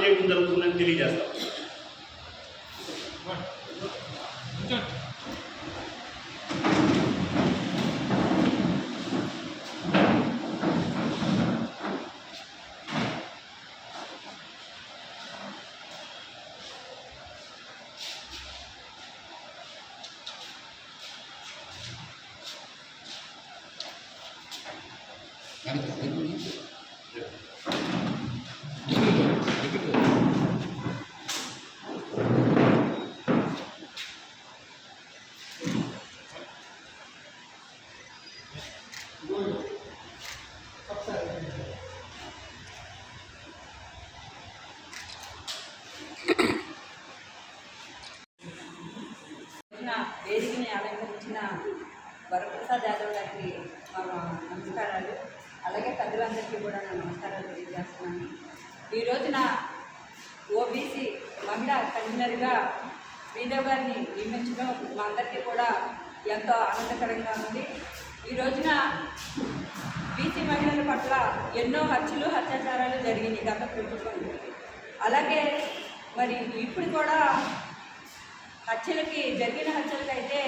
ఆందోళన చేయడం జరుగుతుందని తెలియజేస్తాం Gracias. ప్రసాద్ యాదవ్ గారికి మా నమస్కారాలు. అలాగే పెద్దలందరికీ కూడా నా నమస్కారాలు తెలియజేస్తున్నాను. ఈ రోజున ఓబీసీ మహిళా కన్వీనర్గా శ్రీదేవ్ గారిని నియమించడం మా అందరికీ కూడా ఎంతో ఆనందకరంగా ఉంది. ఈ రోజున బీసీ మహిళల పట్ల ఎన్నో హత్యలు అత్యాచారాలు జరిగినాయి గత ప్రభుత్వం అలాగే మరి ఇప్పుడు కూడా హత్యలకి జరిగిన హత్యలకైతే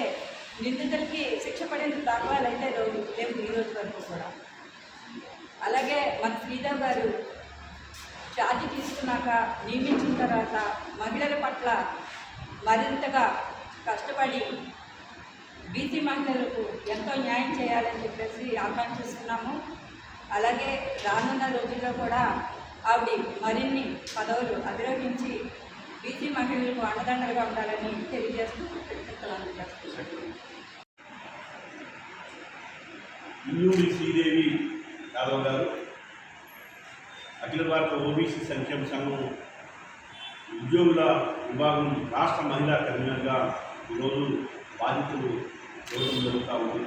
నిందితులకి శిక్ష పడిన దాఖలాలు అయితే లేవు ఈ రోజు వరకు కూడా. అలాగే మన శ్రీదేవ్ గారు ఛార్జ్ తీసుకున్నాక నియమించిన తర్వాత మహిళల పట్ల మరింతగా కష్టపడి బీసీ మహిళలకు ఎంతో న్యాయం చేయాలని చెప్పేసి ఆకాంక్షిస్తున్నాము అలాగే రానున్న రోజుల్లో కూడా ఆవిడ మరిన్ని పదవులు అధిరోహించి బీసీ మహిళలకు అండదండలుగా ఉండాలని తెలియజేస్తున్నాము. ఇల్లూరి శ్రీదేవి యాదవ్ గారు అఖిల భారత ఓబీసీ సంక్షేమ సంఘం ఉద్యోగుల విభాగం రాష్ట్ర మహిళా కన్వీనర్గా ఈరోజు బాధితులు చూడడం జరుగుతూ ఉంది.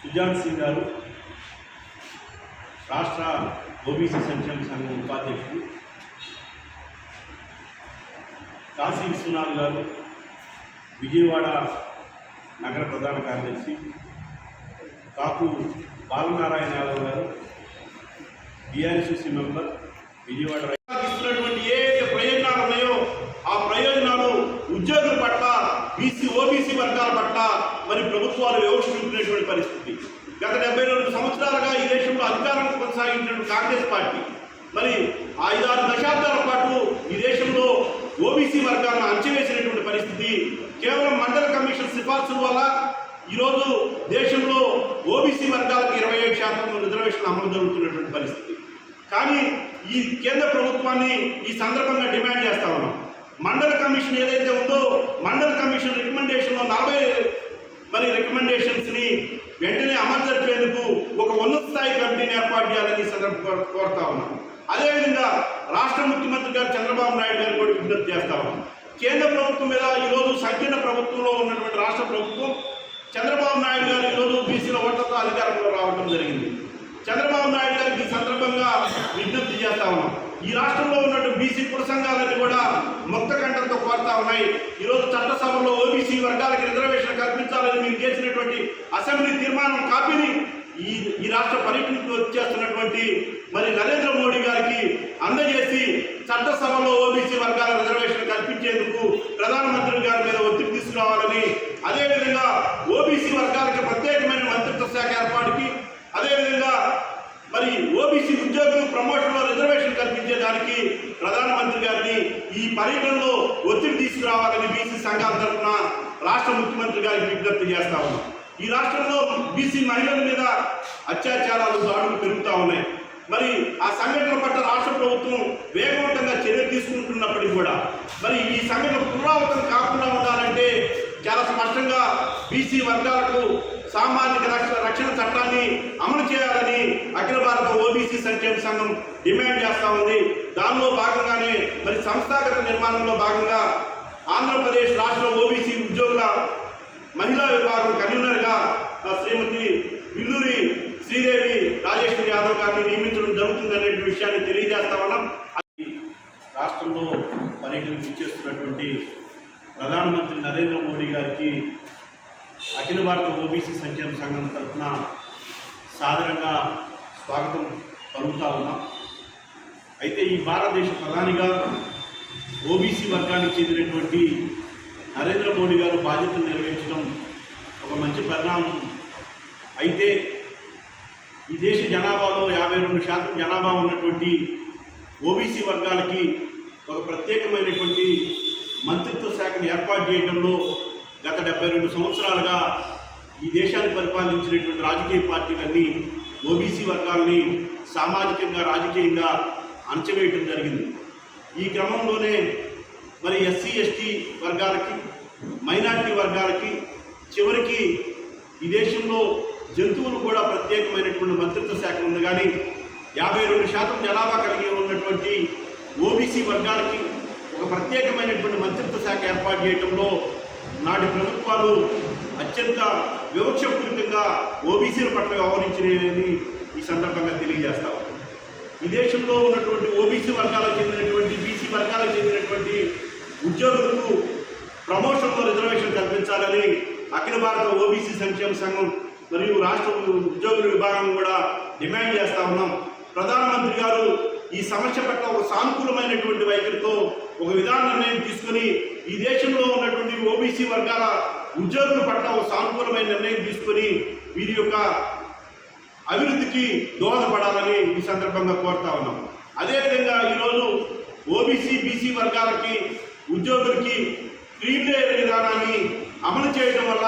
సుజాన్ సింగ్ గారు రాష్ట్ర ఓబీసీ సంక్షేమ సంఘం ఉపాధ్యక్షుడు కాశీ విశ్వనాథ్ గారు విజయవాడ నగర ప్రధాన కార్యదర్శి. కాపు బాలనారాయణ యాదవ్ గారు డిఆర్సిసి మెంబర్ విజయవాడ ఇస్తున్నటువంటి ఏ ప్రయోజనాలు ఉన్నాయో ఆ ప్రయోజనాలు ఉద్యోగుల పట్ల బీసీ ఓబీసీ వర్గాల పట్ల మరి ప్రభుత్వాలు వ్యవహరిస్తున్నటువంటి పరిస్థితి. గత డెబ్బై రెండు సంవత్సరాలుగా ఈ దేశంలో అధికారం కొనసాగించినటువంటి కాంగ్రెస్ పార్టీ. మరి ఐదారు దశాబ్దాల పాటు ఈ దేశంలో ఓబీసీ వర్గాలను అంచవేసినటువంటి పరిస్థితి. కేవలం మండల కమిషన్ సిఫార్సుల వల్ల ఈరోజు దేశంలో ఓబీసీ వర్గాలకు ఇరవై ఏడు శాతం రిజర్వేషన్ అమలు జరుగుతున్నటువంటి పరిస్థితి. కానీ ఈ కేంద్ర ప్రభుత్వాన్ని ఈ సందర్భంగా డిమాండ్ చేస్తా ఉన్నాం. మండల కమిషన్ ఏదైతే ఉందో మండల కమిషన్ రికమెండేషన్లో నలభై మరి రికమెండేషన్స్ని వెంటనే అమలు జరిపేందుకు ఒక ఉన్నత స్థాయి కమిటీని ఏర్పాటు చేయాలని ఈ సందర్భంగా కోరుతా ఉన్నాం. అదేవిధంగా రాష్ట్ర ముఖ్యమంత్రి గారు చంద్రబాబు నాయుడు గారు కూడా విజ్ఞప్తి చేస్తా ఉన్నాం. కేంద్ర ప్రభుత్వం మీద ఈరోజు సంకీర్ణ ప్రభుత్వంలో ఉన్నటువంటి రాష్ట్ర ప్రభుత్వం చంద్రబాబు నాయుడు గారు ఈరోజు బీసీలో చంద్రబాబు నాయుడు గారికి సందర్భంగా విజ్ఞప్తి చేస్తా ఉన్నాం. ఈ రాష్ట్రంలో ఉన్నటువంటి బీసీ కుల సంఘాలన్నీ కూడా ముక్త కంఠంతో కోరుతా ఉన్నాయి. ఈరోజు చట్టసభలో ఓబీసీ వర్గాలకు రిజర్వేషన్ కల్పించాలని మీరు చేసినటువంటి అసెంబ్లీ తీర్మానం కాపీని ఈ ఈ రాష్ట్ర పర్యటనకు వచ్చేస్తున్నటువంటి మరి నరేంద్ర మోడీ గారికి అందజేసి చట్టసభలో ఓబీసీ వర్గాల రిజర్వేషన్ కల్పించేందుకు ప్రధానమంత్రి గారి మీద ఒత్తిడి తీసుకురావాలని అదేవిధంగా ఓబీసీ వర్గాలకు ప్రత్యేకమైన మంత్రిత్వ శాఖ ఏర్పాటుకి అదేవిధంగా మరి ఓబీసీ ఉద్యోగులు ప్రమోషన్లో రిజర్వేషన్ కల్పించేదానికి ప్రధానమంత్రి గారిని ఈ పర్యటనలో ఒత్తిడి తీసుకురావాలని బీసీ సంఘాల తరఫున రాష్ట్ర ముఖ్యమంత్రి గారికి విజ్ఞప్తి చేస్తా ఉన్నాం. ఈ రాష్ట్రంలో బీసీ మహిళల మీద అత్యాచారాలు దాడులు పెరుగుతూ ఉన్నాయి. మరి ఆ సంఘటనల పట్ల రాష్ట్ర ప్రభుత్వం వేగవంతంగా చర్యలు తీసుకుంటున్నప్పటికీ కూడా మరి ఈ సంఘటన పునరావృతం కాకుండా ఉండాలంటే చాలా స్పష్టంగా బీసీ వర్గాలకు సామాజిక రక్షణ రక్షణ చట్టాన్ని అమలు చేయాలని అఖిల భారత ఓబీసీ సంక్షేమ సంఘం డిమాండ్ చేస్తా ఉంది. దానిలో భాగంగానే మరి సంస్థాగత నిర్మాణంలో భాగంగా ఆంధ్రప్రదేశ్ రాష్ట్ర ఓబీసీ ఉద్యోగుల మహిళా విభాగం కన్వీనర్గా శ్రీమతి విల్లూరి శ్రీదేవి రాజేశ్వరి యాదవ్ గారిని నియమించడం జరుగుతుందనే విషయాన్ని తెలియజేస్తా ఉన్నాం. రాష్ట్రంలో పర్యటన ఇచ్చేస్తున్నటువంటి ప్రధానమంత్రి నరేంద్ర మోడీ గారికి అఖిల భారత ఓబీసీ సంక్షేమ సంఘం తరఫున సాధారణంగా స్వాగతం పలుకుతా ఉన్నాం. అయితే ఈ భారతదేశ ప్రధానిగా ఓబీసీ వర్గానికి చెందినటువంటి నరేంద్ర మోడీ గారు బాధ్యతలు నిర్వహించడం ఒక మంచి పరిణామం. అయితే ఈ దేశ జనాభాలో యాభై రెండు శాతం జనాభా ఉన్నటువంటి ఓబీసీ వర్గాలకి ఒక ప్రత్యేకమైనటువంటి మంత్రిత్వ శాఖను ఏర్పాటు చేయడంలో గత డెబ్బై రెండు సంవత్సరాలుగా ఈ దేశాన్ని పరిపాలించినటువంటి రాజకీయ పార్టీలన్నీ ఓబీసీ వర్గాల్ని సామాజికంగా రాజకీయంగా అణచివేయటం జరిగింది. ఈ క్రమంలోనే మరి ఎస్సీ ఎస్టీ వర్గాలకి మైనారిటీ వర్గాలకి చివరికి ఈ దేశంలో జంతువులు కూడా ప్రత్యేకమైనటువంటి మంత్రిత్వ శాఖ ఉంది. కానీ యాభై రెండు శాతం జనాభా కలిగి ఉన్నటువంటి ఓబీసీ వర్గాలకి ఒక ప్రత్యేకమైనటువంటి మంత్రిత్వ శాఖ ఏర్పాటు చేయడంలో నాటి ప్రభుత్వాలు అత్యంత వివక్షపూరితంగా ఓబీసీల పట్ల వ్యవహరించినవి ఈ సందర్భంగా తెలియజేస్తాం ఈ దేశంలో ఉన్నటువంటి ఓబీసీ వర్గాలకు చెందినటువంటి బీసీ వర్గాలకు చెందినటువంటి ఉద్యోగులకు ప్రమోషన్లో రిజర్వేషన్ కల్పించాలని అఖిల భారత ఓబీసీ సంక్షేమ సంఘం మరియు రాష్ట్ర ఉద్యోగుల విభాగం కూడా డిమాండ్ చేస్తా ఉన్నాం. ప్రధానమంత్రి గారు ఈ సమస్య పట్ల ఒక సానుకూలమైనటువంటి వైఖరితో ఒక విధాన నిర్ణయం తీసుకుని ఈ దేశంలో ఉన్నటువంటి ఓబీసీ వర్గాల ఉద్యోగుల పట్ల ఒక సానుకూలమైన నిర్ణయం తీసుకుని వీరి యొక్క అభివృద్ధికి దోహదపడాలని ఈ సందర్భంగా కోరుతా ఉన్నాం. అదేవిధంగా ఈరోజు ఓబీసీ బీసీ వర్గాలకి ఉద్యోగులకి క్లీన్ లేయర్ విధానాన్ని అమలు చేయడం వల్ల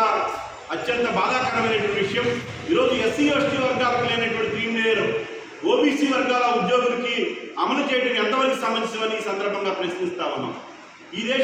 అత్యంత బాధాకరమైనటువంటి విషయం. ఈరోజు ఎస్సీ ఎస్టీ వర్గాలకు లేనటువంటి క్లీన్ లేయర్ ఓబీసీ వర్గాల ఉద్యోగులకి అమలు చేయడం ఎంతవరకు సమంజసమని ఈ సందర్భంగా ప్రశ్నిస్తా ఉన్నాం. ఈ దేశ